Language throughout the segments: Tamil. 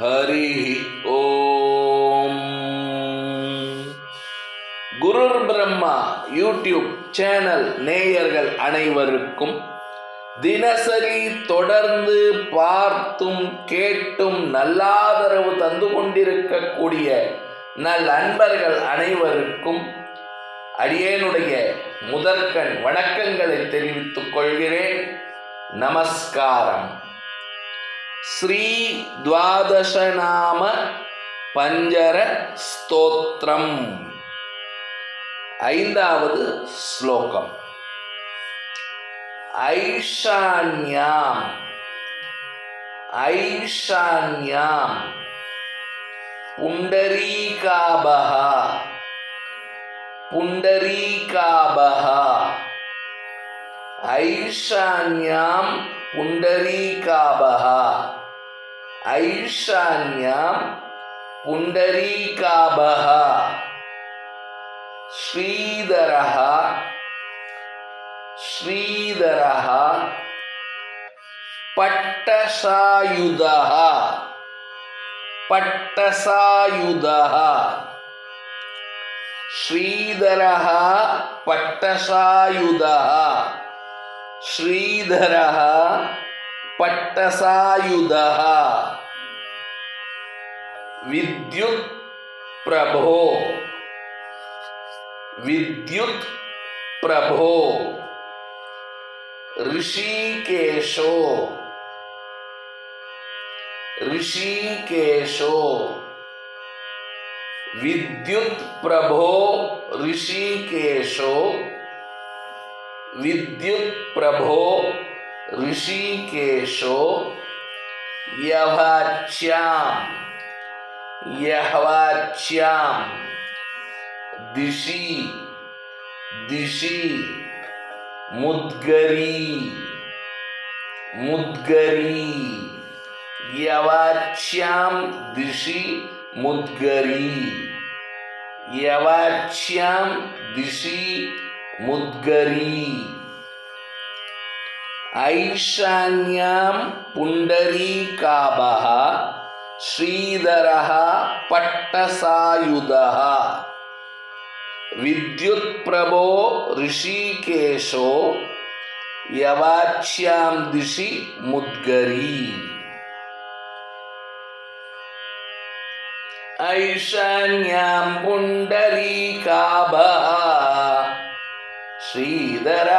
ஹரி ஓம். குருர் பிரம்மா யூடியூப் சேனல் நேயர்கள் அனைவருக்கும் தினசரி தொடர்ந்து பார்த்தும் கேட்டும் நல்லாதரவு தந்து கொண்டிருக்கக்கூடிய நல் அன்பர்கள் அனைவருக்கும் அடியேனுடைய முதற்கண் வணக்கங்களை தெரிவித்துக் கொள்கிறேன். நமஸ்காரம். ஸ்ரீ துவாதசநாம பஞ்சர ஸ்தோத்திரம். ஐந்தாவது ஸ்லோகம். ஐஷான்யாம். ஐஷான்யாம். புண்டரீகாபஹ. புண்டரீகாபஹ. ஐஷான்யாம் புண்டரீகாபஹ. ಐಶಾನ್ಯ ಪುಂಡರೀಕಾಭ ಶ್ರೀಧರ ಶ್ರೀಧರ ಪಟ್ಟಸಾಯುಧ ಪಟ್ಟಸಾಯುಧ ಶ್ರೀಧರ ಪಟ್ಟಸಾಯುಧ ಶ್ರೀಧರ ಪಟ್ಟಸಾಯುಧ विद्युत् प्रभो। विद्युत् प्रभो। ऋषिकेशो। ऋषिकेशो। विद्युत् प्रभो ऋषिकेशो। विद्युत् प्रभो ऋषिकेशो। यवाच्यां यह्वाच्यां दिशि दिशि। मुद्गरी। मुद्गरी। यवाच्यां दिशि मुद्गरी। यवाच्यां दिशि मुद्गरी। ऐशान्यां पुण्डरीकाभः ಶ್ರೀಧರ ಪಟ್ಟಸಾಯುಧ. ವಿದ್ಯುತ್ಪ್ರಭೋ ಋಷಿಕೇಶೋ ಯವಾಚ್ಯಾಂ ದಿಶಿ ಮುದ್ಗರಿ. ಐಶಾನ್ಯಾಂ ಪುಂಡರೀಕಾಭ. ಶ್ರೀಧರ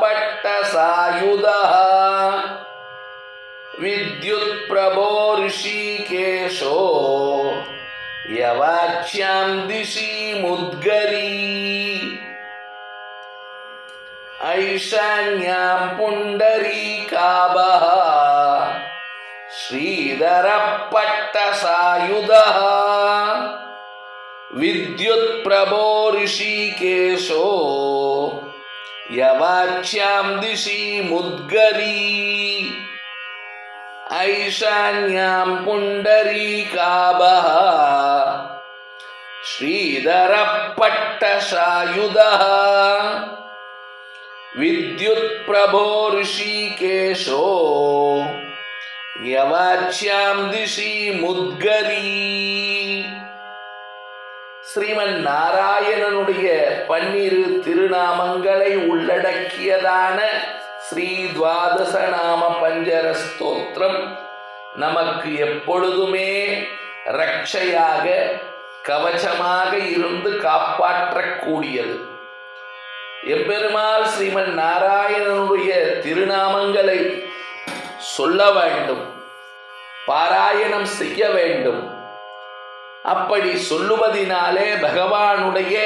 ಪಟ್ಟ ऋषिकेशो यवाच्यां दिशि मुद्गरी ऐशान्यां पुण्डरीकाभः श्रीधरः पट्टसायुधः विद्युत्प्रभो ऋषिकेशो यवाच्यां दिशि मुद्गरी ऐशान्यां पुण्डरीकाभः श्रीधरः पट्टसायुधः विद्युत्प्रभो ऋषिकेशो यवाच्यां दिशि मुद्गरी ஸ்ரீமன் நாராயணனுடைய பன்னிரு திருநாமங்களை உள்ளடக்கியதான ஸ்ரீ துவாதச பஞ்சர ஸ்தோத்திரம் நமக்கு எப்பொழுதுமே ரட்சையாக கவச்சமாக இருந்து காப்பாற்றக்கூடியது. எம்பெருமாள் ஸ்ரீமன் நாராயணனுடைய திருநாமங்களை சொல்ல வேண்டும் பாராயணம் செய்ய வேண்டும். அப்படி சொல்லுவதினாலே பகவானுடைய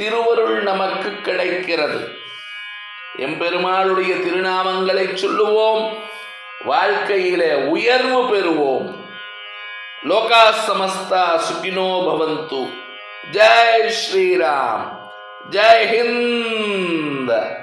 திருவருள் நமக்கு கிடைக்கிறது. எம்பெருமாளுடைய திருநாமங்களை சொல்லுவோம். வாழ்க்கையிலே உயர்வு பெறுவோம். லோகா சமஸ்தா சுகினோ பவந்து. ஜெய் ஸ்ரீராம். ஜெய் ஹிந்த்.